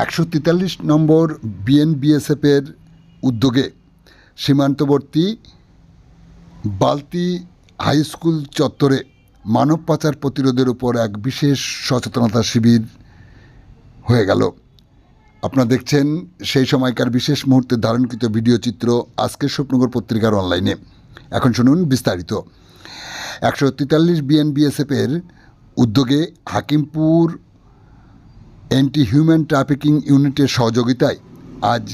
একশো তেতাল্লিশ নম্বর বিএনবিএসএফের উদ্যোগে সীমান্তবর্তী বালতি হাই স্কুল চত্বরে মানব পাচার প্রতিরোধের উপর এক বিশেষ সচেতনতা শিবির হয়ে গেল। আপনারা দেখছেন সেই সময়কার বিশেষ মুহূর্তে ধারণকৃত ভিডিও চিত্র আজকের স্বপ্নগর পত্রিকার অনলাইনে। এখন শুনুন বিস্তারিত। একশো তেতাল্লিশ বিএনবিএসএফের উদ্যোগে হাকিমপুর অ্যান্টি হিউম্যান ট্রাফিকিং ইউনিটের সহযোগিতায় আজ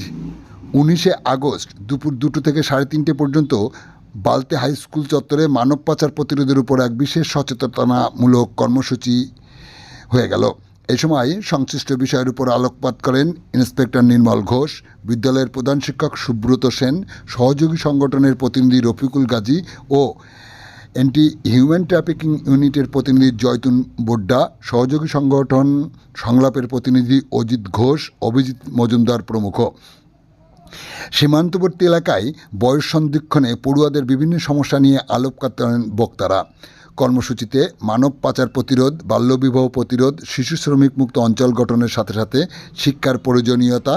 উনিশে আগস্ট দুপুর দুটো থেকে সাড়ে তিনটে পর্যন্ত বালতে হাই স্কুল চত্বরে মানব পাচার প্রতিরোধের উপর এক বিশেষ সচেতনতামূলক কর্মসূচি হয়ে গেল। এ সময় সংশ্লিষ্ট বিষয়ের উপর আলোকপাত করেন ইন্সপেক্টর নির্মল ঘোষ, বিদ্যালয়ের প্রধান শিক্ষক সুব্রত সেন, সহযোগী সংগঠনের প্রতিনিধি রফিকুল গাজী ও অ্যান্টি হিউম্যান ট্রাফিকিং ইউনিটের প্রতিনিধি জয়তুন বোড্ডা, সহযোগী সংগঠন সংলাপের প্রতিনিধি অজিত ঘোষ, অভিজিৎ মজুমদার প্রমুখ। সীমান্তবর্তী এলাকায় বয়স সন্দিক্ষণে পড়ুয়াদের বিভিন্ন সমস্যা নিয়ে আলোকপাত বক্তারা। কর্মসূচিতে মানব পাচার প্রতিরোধ, বাল্যবিবাহ প্রতিরোধ, শিশু শ্রমিক মুক্ত অঞ্চল গঠনের সাথে সাথে শিক্ষার প্রয়োজনীয়তা,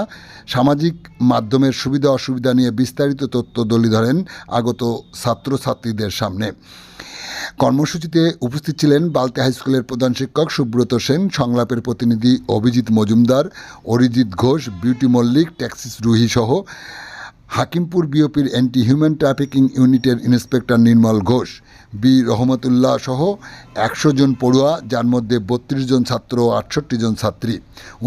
সামাজিক মাধ্যমের সুবিধা অসুবিধা নিয়ে বিস্তারিত তথ্য দলি ধরেন আগত ছাত্রছাত্রীদের সামনে। কর্মসূচিতে উপস্থিত ছিলেন বালতে হাইস্কুলের প্রধান শিক্ষক সুব্রত সেন, সংলাপের প্রতিনিধি অভিজিৎ মজুমদার, অরিজিৎ ঘোষ, বিউটি মল্লিক, ট্যাক্সিস রুহি সহ হাকিমপুর বিওপির অ্যান্টি হিউম্যান ট্রাফিকিং ইউনিটের ইন্সপেক্টর নির্মল ঘোষ, বি. রহমতুল্লাহ সহ একশো জন পড়ুয়া, যার মধ্যে বত্রিশ জন ছাত্র ও আটষট্টি জন ছাত্রী।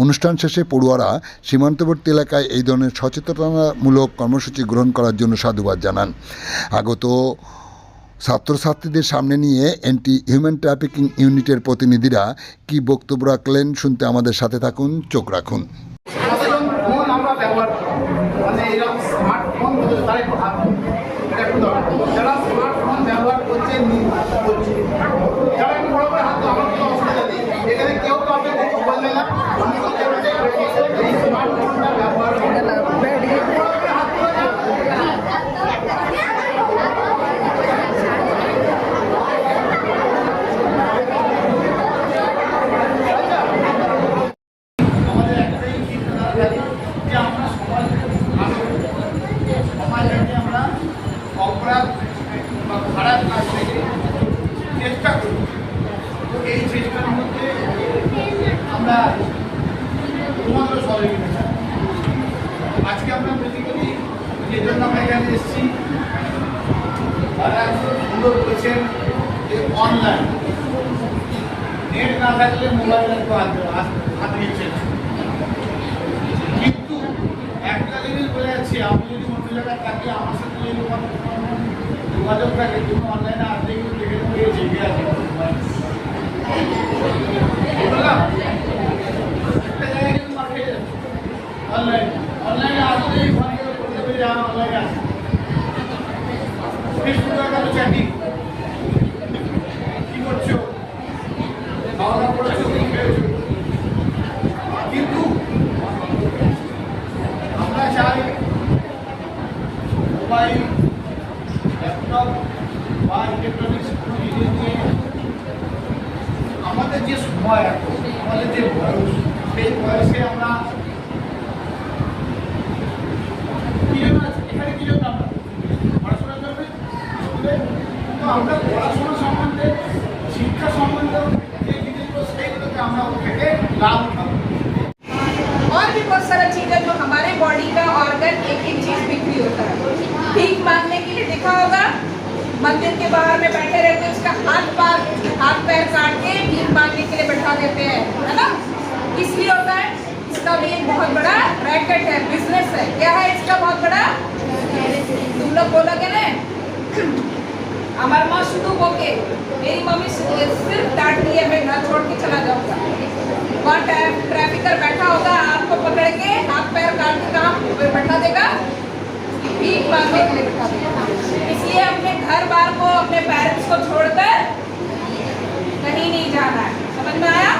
অনুষ্ঠান শেষে পড়ুয়ারা সীমান্তবর্তী এলাকায় এই ধরনের সচেতনতামূলক কর্মসূচি গ্রহণ করার জন্য সাধুবাদ জানান। আগত ছাত্রছাত্রীদের সামনে নিয়ে অ্যান্টি হিউম্যান ট্রাফিকিং ইউনিটের প্রতিনিধিরা কি বক্তব্য রাখলেন, শুনতে আমাদের সাথে থাকুন, চোখ রাখুন। আমরা ব্যবহার স্মার্টফোন তারা একটু হাত দিন। এটা একটু দরকার যারা স্মার্টফোন ব্যবহার করছে নি- করছে যারা একটু বড় করে হাত দাও, আমার কোনো অসুবিধা নেই এখানে কেউ কাউকে কিছু বলবে না আমি বলতে চাই, এই স্মার্টফোনটা ব্যবহার করবে না। বড় করে হাত তুলে দাও। আমাদের একটাই চিন্তাধারা থাকে যে আমরা সমাজ সমাজকে আমরা অপরাধ বা খারাপ কাজ থেকে চেষ্টা করি। তো এই চেষ্টার মধ্যে আমরা তোমাদের সহযোগিতা আজকে আমরা বেসিক্যালি যে জন্য আমরা এখানে এসেছি। তারা সুন্দর করেছেন যে অনলাইন নেট না থাকলে মোবাইল একটু হাতে হাতে নিচ্ছে না। কিন্তু একটা জিনিস বোঝা যাচ্ছে আমি যদি অন্য জায়গায় থাকি আমার সাথে যদি কোনো যোগাযোগ থাকে তুমি অনলাইনে আসলে কিন্তু দেখে নেব এই জেগে আছে বুঝলাম একটা জায়গায় কিন্তু মার্কেটে যাচ্ছে অনলাইন অনলাইনে আসলেই ফোন করে বলতে পারি আমার অনলাইনে আছে যে সময় এখন আমাদের যে বয়স সেই বয়সে আমরা কি জন্য আছি? এখানে কি জন্য আমরা পড়াশোনার জন্য স্কুলে তো আমরা পড়াশোনা সম্বন্ধে শিক্ষা সম্বন্ধে যে জিনিসগুলো সেইগুলোকে আমরা ওর থেকে লাভ উঠাবো और भी बहुत सारा चीज है जो हमारे बॉडी का ऑर्गन एक एक चीज बिक्री होता है भीख मांगने के लिए देखा होगा मंदिर के बाहर में बैठे रहते हैं, उसका हाथ पार, हाथ पैर काट के भीख मांगने के लिए बैठा देते हैं, है ना? इसलिए होता है, इसका भी एक बहुत बड़ा रैकेट है बिज़नेस है। क्या है इसका बहुत बड़ा? तुम लोग बोलोगे ना? हमार माँ शुरू होके, मेरी मम्मी सिर्फ़ डांटती है, मैं घर छोड़ के चला जाऊँगा। वहाँ ट्रै- ट्रैफिकर बैठा होगा, आपको पकड़ के हाथ पैर काट के कहाँ बैठा देगा? भीख मांगने के लिए बैठा देगा। लिए अपने घर बार को, अपने पेरेंट्स को छोड़कर कहीं नहीं जाना है। समझ में आया?